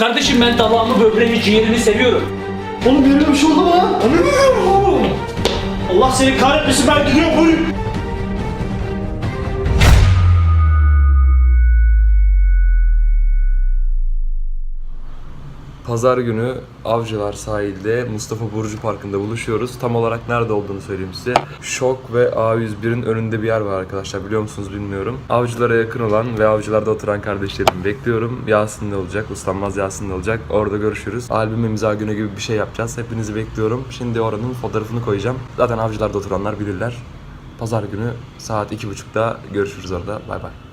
Kardeşim ben dalağımı, böbreğimi, ciğerimi seviyorum. Oğlum şey oldu mu lan? Anlamıyorum oğlum. Allah seni kahretmesin ben gidiyorum buyurun. Pazar günü Avcılar sahilde Mustafa Burcu Parkı'nda buluşuyoruz. Tam olarak nerede olduğunu söyleyeyim size. Şok ve A101'in önünde bir yer var arkadaşlar. Biliyor musunuz bilmiyorum. Avcılara yakın olan ve avcılarda oturan kardeşlerimi bekliyorum. Yasin de olacak, Uslanmaz Yasin de olacak. Orada görüşürüz. Albüm imza günü gibi bir şey yapacağız. Hepinizi bekliyorum. Şimdi oranın fotoğrafını koyacağım. Zaten avcılarda oturanlar bilirler. Pazar günü saat 2.30'da görüşürüz orada. Bay bay.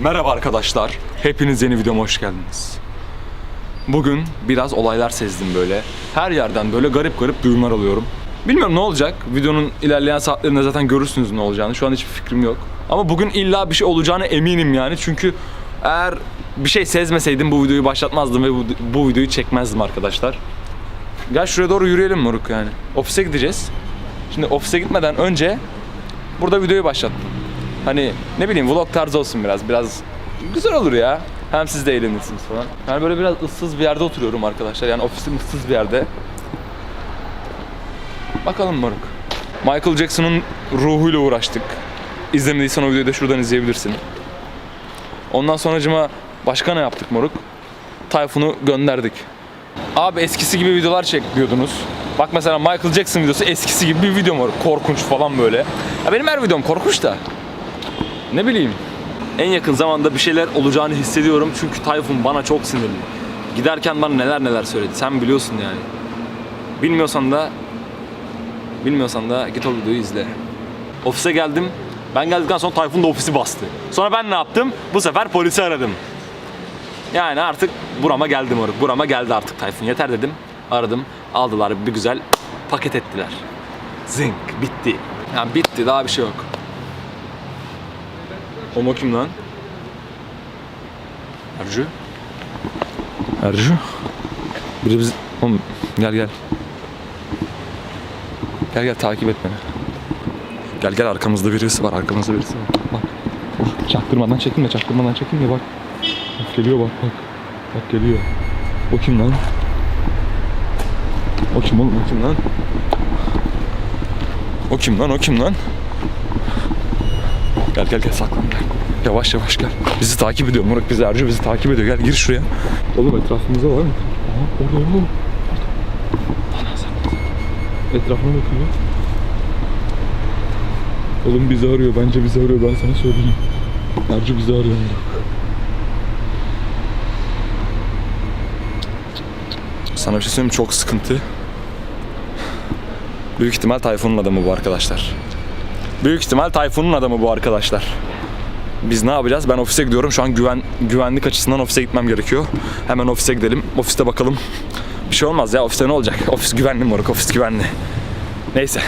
Merhaba arkadaşlar. Hepiniz yeni videoma hoş geldiniz. Bugün biraz olaylar sezdim böyle. Her yerden böyle garip garip duyumlar alıyorum. Bilmiyorum ne olacak. Videonun ilerleyen saatlerinde zaten görürsünüz ne olacağını. Şu an hiçbir fikrim yok. Ama bugün illa bir şey olacağına eminim yani. Çünkü eğer bir şey sezmeseydim bu videoyu başlatmazdım ve bu, bu videoyu çekmezdim arkadaşlar. Gel şuraya doğru yürüyelim moruk yani. Ofise gideceğiz. Şimdi ofise gitmeden önce burada videoyu başlattım. Hani ne bileyim vlog tarzı olsun biraz. Biraz güzel olur ya. Hem siz de eğlenirsiniz falan. Yani böyle biraz ıssız bir yerde oturuyorum arkadaşlar. Yani ofisim ıssız bir yerde. Bakalım moruk. Michael Jackson'ın ruhuyla uğraştık. İzlemediysen o videoyu da şuradan izleyebilirsin. Ondan sonracıma başka ne yaptık moruk? Tayfun'u gönderdik. Abi eskisi gibi videolar çek diyordunuz. Bak mesela Michael Jackson videosu eskisi gibi bir video var. Korkunç falan böyle. Ya benim her videom korkunç da. Ne bileyim. En yakın zamanda bir şeyler olacağını hissediyorum çünkü Tayfun bana çok sinirli. Giderken bana neler neler söyledi. Sen biliyorsun yani. Bilmiyorsan da bilmiyorsan da git o videoyu izle. Ofise geldim. Ben geldikten sonra Tayfun da ofisi bastı. Sonra ben ne yaptım? Bu sefer polisi aradım. Yani artık burama geldi moruk. Burama geldi artık Tayfun. Yeter dedim. Aradım. Aldılar bir güzel paket ettiler. Zınk bitti. Yani bitti daha bir şey yok. Homo kim lan? Ercü? Ercü? Biri biz... Oğlum gel gel. Gel gel takip et beni. Gel gel arkamızda birisi var arkamızda birisi var. Bak. Bak çaktırmadan çekinme çaktırmadan çekinme bak. Bak geliyor bak bak. Bak geliyor. O kim lan? O kim oğlum o kim lan? O kim lan o kim lan? Gel gel gel saklan gel. Yavaş yavaş gel. Bizi takip ediyor Murat bizi Ercü bizi takip ediyor. Gel gir şuraya. Oğlum etrafımızda var mı? Aha orada oğlum. Etrafına bakıyor. Oğlum bizi arıyor. Bence bizi arıyor. Ben sana söyleyeyim. Ercü bizi arıyor. Sana bir şey söyleyeyim çok sıkıntı. Büyük ihtimal Tayfun'un adamı bu arkadaşlar. Büyük ihtimal Tayfun'un adamı bu arkadaşlar. Biz ne yapacağız? Ben ofise gidiyorum. Şu an güven güvenlik açısından ofise gitmem gerekiyor. Hemen ofise gidelim. Ofiste bakalım. Bir şey olmaz ya. Ofiste ne olacak? Ofis güvenli moruk. Ofis güvenli. Neyse.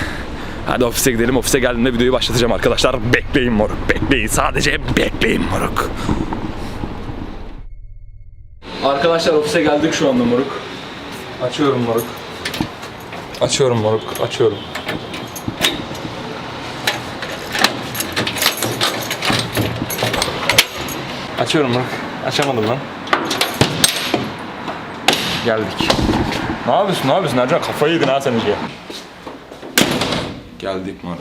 Hadi ofise gidelim. Ofise geldiğimde videoyu başlatacağım arkadaşlar. Bekleyin moruk. Bekleyin. Sadece bekleyin moruk. Arkadaşlar ofise geldik şu anda moruk. Açıyorum moruk. Açıyorum moruk. Açıyorum. Açıyorum bak. Açamadım lan. Geldik. Ne yapıyorsun? Ne yapıyorsun Ercan? Kafayı yedin ha sen iyice. Geldik moruk.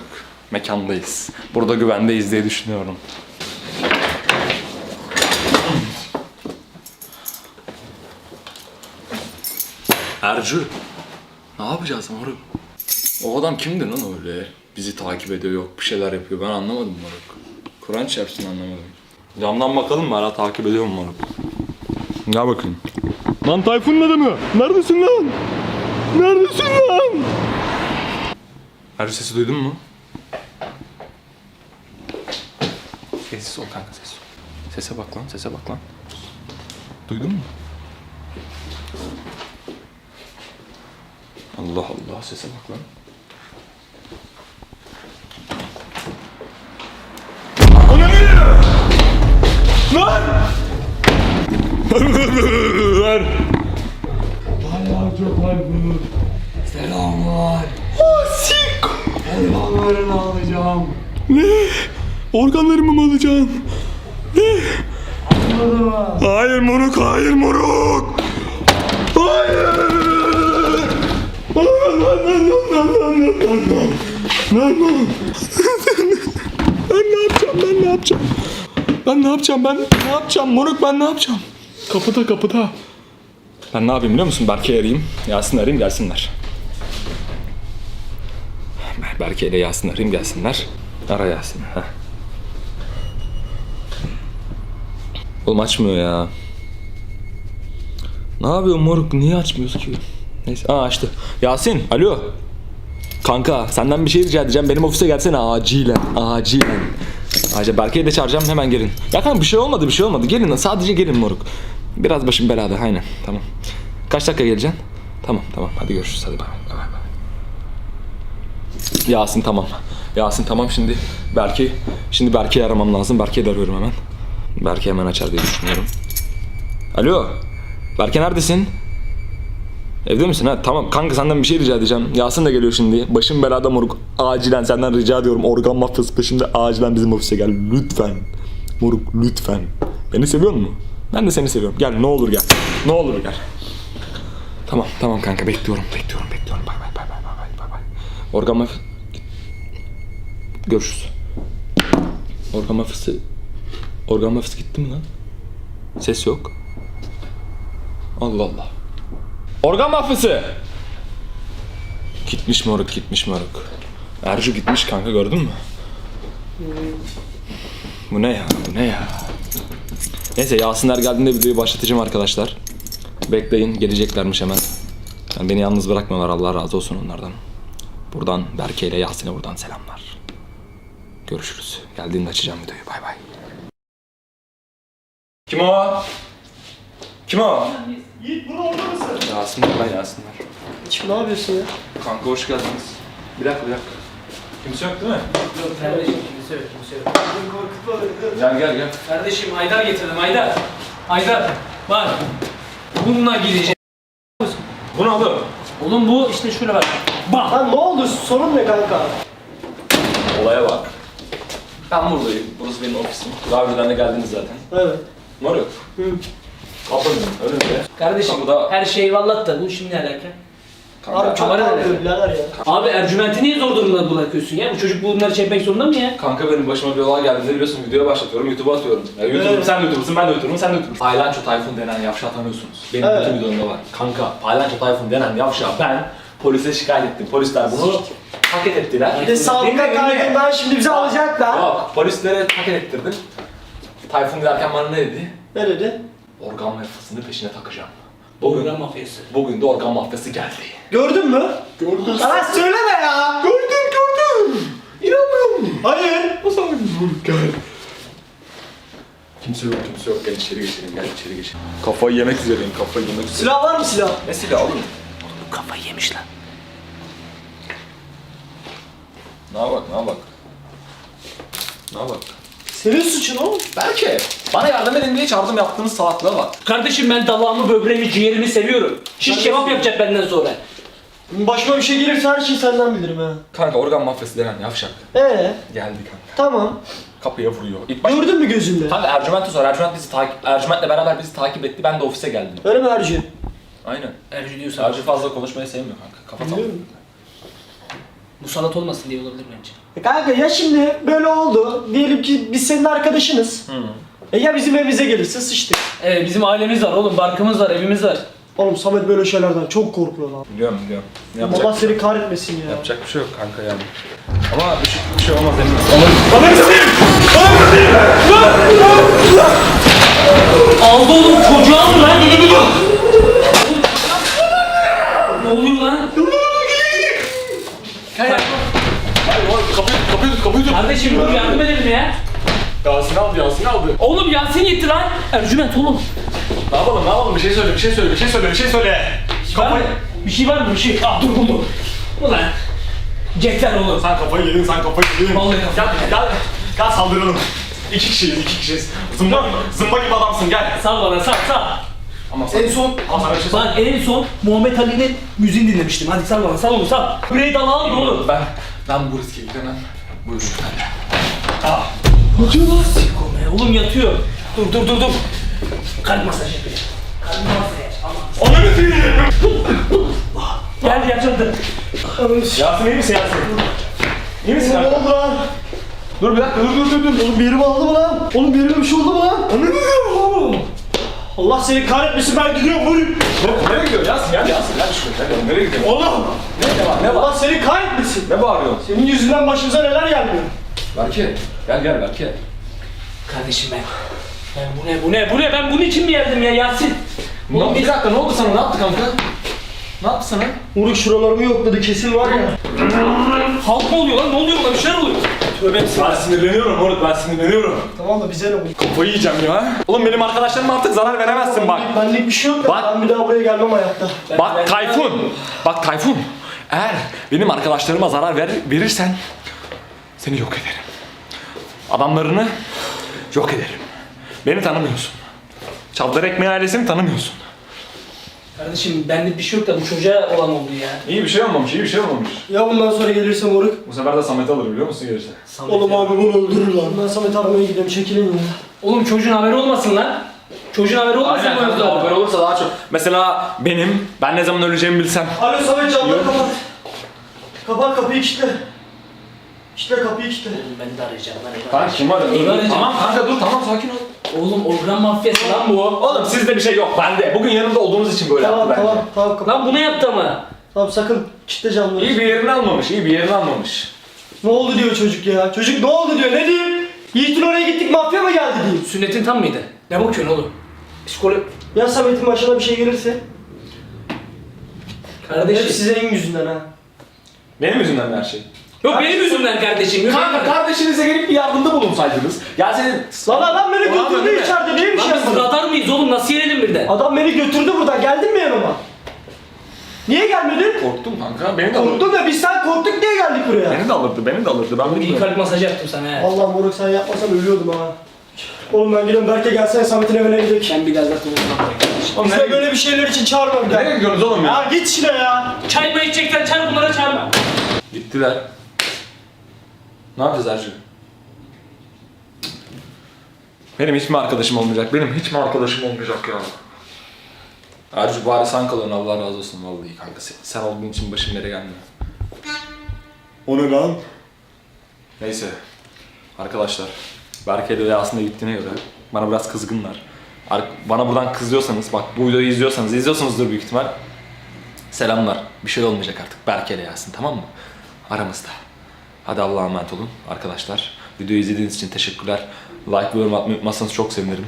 Mekandayız. Burada güvendeyiz diye düşünüyorum. Ercü. Ne yapacağız moruk? O adam kimdi lan öyle? Bizi takip ediyor yok bir şeyler yapıyor. Ben anlamadım moruk. Kur'an çarpsın anlamadım. Camdan bakalım mı hala takip ediyor mu moruk? Gel bakayım. Lan Tayfun'un adamı. Neredesin lan? Neredesin lan? Ercü sesi duydun mu? Sessiz ol kanka sessiz ol. Sese bak lan sese bak lan. Duydun mu? Allah Allah sese bak lan. Lan! Ver! olacak Tayfun. Selamlar. Asik. Organlarını alacağım. Organlarımı mı alacaksın? Anladın mı? Hayır moruk, hayır moruk. Hayır. Lan lan lan lan lan lan lan lan. Lan lan. Ben ne yapacağım, ben ne yapacağım? Ben ne yapacağım, ben ne yapacağım moruk, ben ne yapacağım? Kapıda, kapıda. Ben ne yapayım biliyor musun? Berke'yi arayayım, Yasin arayayım gelsinler. Berke ile Yasin arayayım gelsinler. Ara Yasin. Heh. Oğlum açmıyor ya. Ne yapıyorsun moruk? Niye açmıyoruz ki? Neyse. Aa açtı. Yasin, alo. Kanka senden bir şey rica edeceğim. Benim ofise gelsene acilen. Acilen. Acil Berke'yi de çağıracağım hemen gelin. Ya kanka bir şey olmadı bir şey olmadı. Gelin sadece gelin moruk. Biraz başım belada aynen tamam. Kaç dakika geleceksin? Tamam tamam hadi görüşürüz hadi bay bay bay. Yasin tamam. Yasin tamam şimdi Berke şimdi Berke'yi aramam lazım. Berke'yi de arıyorum hemen. Berke hemen açar diye düşünüyorum. Alo. Berke neredesin? Evde misin? Ha tamam kanka senden bir şey rica edeceğim. Yasin de geliyor şimdi. Başım belada moruk. Acilen senden rica ediyorum. Organ mafyası peşinde acilen bizim ofise gel. Lütfen. Moruk lütfen. Beni seviyor musun? Ben de seni seviyorum. Gel ne olur gel. Ne olur gel. Tamam tamam kanka bekliyorum bekliyorum bekliyorum. Bay bay bay bay bay bay bay. Organ mafyası... Görüşürüz. Organ mafyası... Organ mafyası gitti mi lan? Ses yok. Allah Allah. Organ mafyası! Gitmiş moruk gitmiş moruk. Ercü gitmiş kanka gördün mü? Bu ne ya bu ne ya? Neyse Yasinler geldiğinde videoyu başlatacağım arkadaşlar. Bekleyin geleceklermiş hemen. Yani beni yalnız bırakmıyorlar Allah razı olsun onlardan. Buradan Berke ile Yasin'e buradan selamlar. Görüşürüz. Geldiğinde açacağım videoyu. Bay bay. Kim o? Kim o? Yiğit bunu orada mısın? Yasinler ben Yasinler. Kim ne yapıyorsun ya? Kanka hoş geldiniz. Bir dakika bir dakika. Kimse yok değil mi? Yok kardeşim kimse yok kimse yok. Gel gel gel. Kardeşim Aydar getirdim Aydar. Aydar bak. Bununla gideceğim. Bu ne oğlum? Oğlum bu işte şöyle bak. Bak. Lan ne oldu? Sorun ne kanka? Olaya bak. Ben buradayım. Burası benim ofisim. Daha önceden de geldiniz zaten. Evet. Moruk. Hı. Kapının önünde. Kardeşim Kapıda- her şey eyvallah da bu şimdi ne alaka? Abi çok Kamera nerede? ya. Abi Ercüment'i niye zor durumda bırakıyorsun ya? Bu çocuk bunları çekmek zorunda mı ya? Kanka benim başıma bir olay geldiğinde biliyorsun videoya başlatıyorum, YouTube'a atıyorum. Ya YouTube'um, Evet. sen de YouTube'sun, ben de YouTube'um, sen de YouTube'sun. Aylanço Tayfun denen yavşağı tanıyorsunuz. Benim Evet. bütün videomda var. Kanka, Aylanço Tayfun denen yavşağı ben polise şikayet ettim. Polisler bunu paket ettiler. Bir de sabıka kaydından şimdi bizi alacaklar. Yok, polislere paket ettirdim. Tayfun giderken bana ne dedi? Ne dedi? Organ mafyasını peşine takacağım. Bugün, Organ mafyası. bugün de organ mafyası geldi. Gördün mü? Gördüm. Lan söyleme ya. Gördüm, gördüm. İnanmıyorum. Hayır. O zaman gel. Kimse yok, kimse yok. Gel içeri geçelim, gel içeri geçelim. Kafayı yemek üzereyim, kafayı yemek üzereyim. Silah var mı silah? Ne silah oğlum? Kafayı yemiş lan. Ne bak, ne bak. Ne bak. Senin suçun oğlum. Belki. Bana yardım edin diye çağırdım yaptığınız salaklığa bak. Kardeşim ben dalağımı, böbreğimi, ciğerimi seviyorum. Şiş kebap yapacak benden sonra. Başıma bir şey gelirse her şeyi senden bilirim ha. Kanka organ mafyası denen yavşak. Ee, Geldi kanka. tamam. Kapıya vuruyor. İlk baş... Gördün mü gözünle? Kanka Ercüment'e sor. Ercüment bizi takip... Ercüment'le beraber bizi takip etti. Ben de ofise geldim. Öyle mi Ercü? Aynen. Ercü diyorsan. Ercü fazla konuşmayı sevmiyor kanka. Kafa sallıyor. Biliyorum. Musallat olmasın diye olabilir bence. E kanka ya şimdi böyle oldu. Diyelim ki biz senin arkadaşınız. E ya bizim evimize gelirse sıçtık. Evet bizim ailemiz var oğlum, barkımız var, evimiz var. Oğlum Samet böyle şeylerden çok korkuyor lan. Biliyorum biliyorum. Yapacak, Allah seni kahretmesin ya. yapacak bir şey yok kanka yani. Ama bir şey, bir şey olmaz emin Aldı oğlum çocuğa mı lan? ne oluyor lan? Kapıyı kapıyı tut. Kardeşim dur yardım edelim ya. Yasin aldı Yasin aldı. Oğlum Yasin gitti lan. Ercüment oğlum. Ne yapalım ne yapalım bir şey söyle bir şey söyle bir şey söyle bir şey söyle. Var mı? Bir şey var mı? Bir şey. Ah dur buldum. Ulan. Cepler oğlum. Sen kafayı yedin sen kafayı yedin. Vallahi kafayı Gel gel gel saldıralım. İki kişiyiz iki kişiyiz. Zımba, zımba gibi adamsın gel. Sal bana sal sal. Ama En son Ama şey bak en son Muhammed Ali'nin müziğini dinlemiştim. Hadi sal bana sal onu sal. Da al oğlum. Ben, ben bu riske giremem. Buyurun. Korkma, Oğlum yatıyor. Dur dur dur dur. Kalp masajı yapıyor. Kalp masajı. Aman. Gel yatırdı. Yasin iyi misin Yasin? İyi misin Ne oldu lan? Dur bir dakika dur dur dur. Oğlum bir yerimi aldı mı lan? Oğlum bir yerime bir şey oldu mu lan? Anladın mı? Allah seni kahretmesin ben gidiyorum oğlum. Nereye gidiyorsun Yasin? Gel Yasin gel şuraya. Gel, nereye gidiyorsun? Oğlum. Ne var ne var? Allah seni kahretmesin. Ne bağırıyorsun? Senin yüzünden başımıza neler gelmiyor. Berke. Gel gel Berke. Kardeşim ben. Ben bu ne bu ne bu ne ben bunun için mi geldim ya Yasin? Ne Oğlum Bir dakika ne oldu sana? Ne yaptı kanka? Ne yaptı sana? Uruk şuralarımı yokladı kesin var ya. halk mı oluyor lan ne oluyor buna bir şeyler oluyor. Tövbe Ben sinirleniyorum oğlum ben sinirleniyorum. Tamam da bize ne bu? Kafayı yiyeceğim ya. Oğlum benim arkadaşlarıma artık zarar veremezsin bak. Benlik, bir şey yok Bak. ben bir daha buraya gelmem hayatta. Bak Tayfun. Bak Tayfun. Eğer benim arkadaşlarıma zarar ver, verirsen seni yok ederim. Adamlarını yok ederim. Beni tanımıyorsun. Çavdar Ekmeği ailesini tanımıyorsun. Kardeşim bende bir şey yok da bu çocuğa olan oldu ya. İyi bir şey olmamış, iyi bir şey olmamış. Ya bundan sonra gelirse moruk. Bu sefer de Samet alır biliyor musun gelirse? Samet Oğlum ya. abi bunu öldürür lan. Ben Samet aramaya gidiyorum çekilin ya. Oğlum çocuğun haberi olmasın lan. Çocuğun haberi olmasın bu Aynen mevzuda. haber olursa daha çok. Mesela benim, ben ne zaman öleceğimi bilsem. Alo Samet camları kapat. Kapat kapıyı kilitle. Kilitle kapıyı kilitle. Oğlum ben de arayacağım. Ben kim arıyor? Eyvah arayacağım. Tamam kanka dur tamam sakin ol. Oğlum organ mafyası lan bu. Oğlum sizde bir şey yok bende. Bugün yanımda olduğunuz için böyle Tamam yaptı bence. tamam tamam kapat. Lan bunu yaptı ama. Tamam sakın kilitle camları. İyi bir yerini almamış, iyi bir yerini almamış. Ne oldu diyor çocuk ya. Çocuk ne oldu diyor ne diyeyim? Yiğit'in oraya gittik mafya mı geldi diyeyim. Sünnetin tam mıydı? Ne bakıyorsun oğlum? Psikolo... Ya Samet'in başına bir şey gelirse? Hep Kardeşim. sizin yüzünden ha. Benim yüzümden mi her şey? Yok benim yüzümden kardeşim. Yok Kanka kardeşinize gelip bir yardımda bulunsaydınız. Ya senin... Lan adam beni Ulan götürdü mi? içeride neymiş Lan biz ya? radar mıyız oğlum? Nasıl yenelim birden? Adam beni götürdü buradan geldin mi yanıma? Niye gelmedin? Korktum kanka, beni de alırdı. Korktum da biz sen korktuk diye geldik buraya. Beni de alırdı, beni de alırdı. Ben İyi bilmiyorum. kalp masajı yaptım sana he. Allah moruk sen yapmasan ölüyordum ha. Oğlum ben gidiyorum Berke gelsene Samet'in evine gidelim. Ben bir gaz zaten unutmam. Bize böyle bir şeyler için çağırmam Nereye gel. gidiyorsunuz oğlum ya? Ya git şine ya. Çay mı içeceksen çay bunlara çağırma. Gittiler. Ne yapacağız Ercü? Benim hiç mi arkadaşım olmayacak? Benim hiç mi arkadaşım olmayacak ya? Ercü bari sen kalın Allah razı olsun vallahi kanka. Sen, sen olduğun için başım yere gelmiyor. O ne lan? Neyse. Arkadaşlar. Berke de aslında gittiğine göre bana biraz kızgınlar. Ar- Bana buradan kızıyorsanız, bak bu videoyu izliyorsanız, izliyorsunuzdur büyük ihtimal. Selamlar. Bir şey olmayacak artık. Berke ile Yasin tamam mı? Aramızda. Hadi Allah'a emanet olun arkadaşlar. Videoyu izlediğiniz için teşekkürler. Like ve yorum atmayı unutmazsanız çok sevinirim.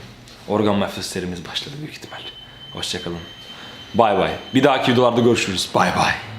Organ mafyası başladı büyük ihtimal. Hoşçakalın. Bay bay. Bir dahaki videolarda görüşürüz. Bay bay.